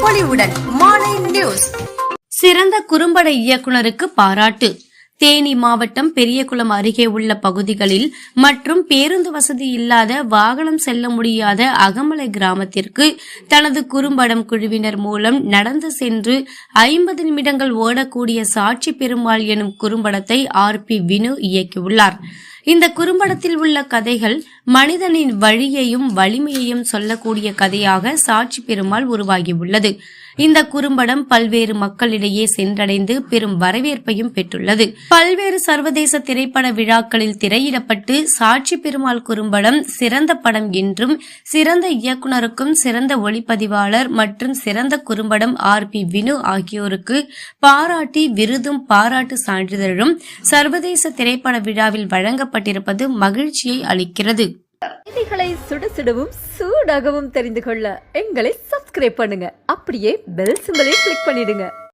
மாலை நியூஸ். சிறந்த குறும்பட இயக்குனருக்கு பாராட்டு. தேனி மாவட்டம் பெரியகுளம் அருகே உள்ள பகுதிகளில் மற்றும் பேருந்து வசதி இல்லாத வாகனம் செல்ல முடியாத அகமலை கிராமத்திற்கு தனது குறும்படம் குழுவினர் மூலம் நடந்து சென்று ஐம்பது நிமிடங்கள் ஓடக்கூடிய சாட்சி பெருமாள் எனும் குறும்படத்தை ஆர் பி வினு இயக்கியுள்ளார். இந்த குறும்படத்தில் உள்ள கதைகள் மனிதனின் வழியையும் வலிமையையும் சொல்லக்கூடிய கதையாக சாட்சி பெருமாள் உருவாகியுள்ளது. இந்த குறும்படம் பல்வேறு மக்களிடையே சென்றடைந்து பெரும் வரவேற்பையும் பெற்றுள்ளது. பல்வேறு சர்வதேச திரைப்பட விழாக்களில் திரையிடப்பட்டு சாட்சி பெருமாள் குறும்படம் சிறந்த படம் என்றும் சிறந்த இயக்குனருக்கும் சிறந்த ஒளிப்பதிவாளர் மற்றும் சிறந்த குறும்படம் ஆர் பி வினு ஆகியோருக்கு பாராட்டி விருதும் பாராட்டு சான்றிதழும் சர்வதேச திரைப்பட விழாவில் வழங்கப்பட்டிருப்பது மகிழ்ச்சியை அளிக்கிறது. செய்திகளை சுட சுடவும் சூடாகவும் தெரிந்து கொள்ள எங்களை சப்ஸ்கிரைப் பண்ணுங்க. அப்படியே பெல் சிம்பலையும் கிளிக் பண்ணிடுங்க.